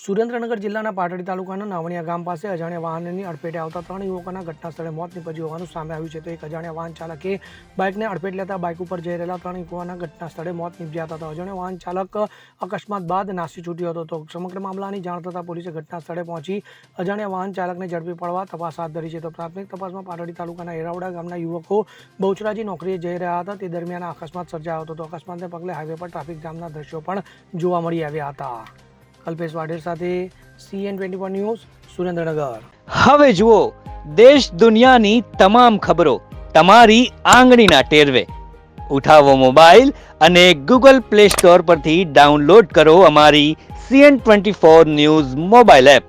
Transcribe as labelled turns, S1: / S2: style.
S1: સુરેન્દ્રનગર જિલ્લાના પાટડી તાલુકાના નાવણિયા ગામ પાસે અજાણ્યા વાહનની અડફેટે આવતા ત્રણ યુવકોના ઘટના સ્થળે મોત નીપજ્યું હોવાનું સામે આવ્યું છે. તો એક અજાણ્યા વાહન ચાલકે બાઇકને અડફેટ લેતા બાઇક ઉપર જઈ રહેલા ત્રણ યુવકોના ઘટના સ્થળે મોત નીપજ્યા હતા. અજાણ્યો વાહન ચાલક અકસ્માત બાદ નાસી છૂટ્યો હતો. તો સમગ્ર મામલાની જાણ થતાં પોલીસે ઘટના સ્થળે પહોંચી અજાણ્યા વાહન ચાલકને ઝડપી પડવા તપાસ હાથ ધરી છે. તો પ્રાથમિક તપાસમાં પાટડી તાલુકાના એરાવડા ગામના યુવકો બહુચરાજી નોકરીએ જઈ રહ્યા હતા. તે દરમિયાન અકસ્માત સર્જાયો હતો. તો અકસ્માતને પગલે હાઈવે પર ટ્રાફિક જામના દ્રશ્યો પણ જોવા મળી આવ્યા હતા. કલ્પેશ વાઢેર સાથે CN twenty one news Surendranagar.
S2: હવે જુઓ, દેશ દુનિયાની તમામ ખબરો તમારી આંગળીના ટેરવે. ઉઠાવો મોબાઈલ અને ગૂગલ પ્લે સ્ટોર પરથી ડાઉનલોડ કરો અમારી CN twenty four news mobile app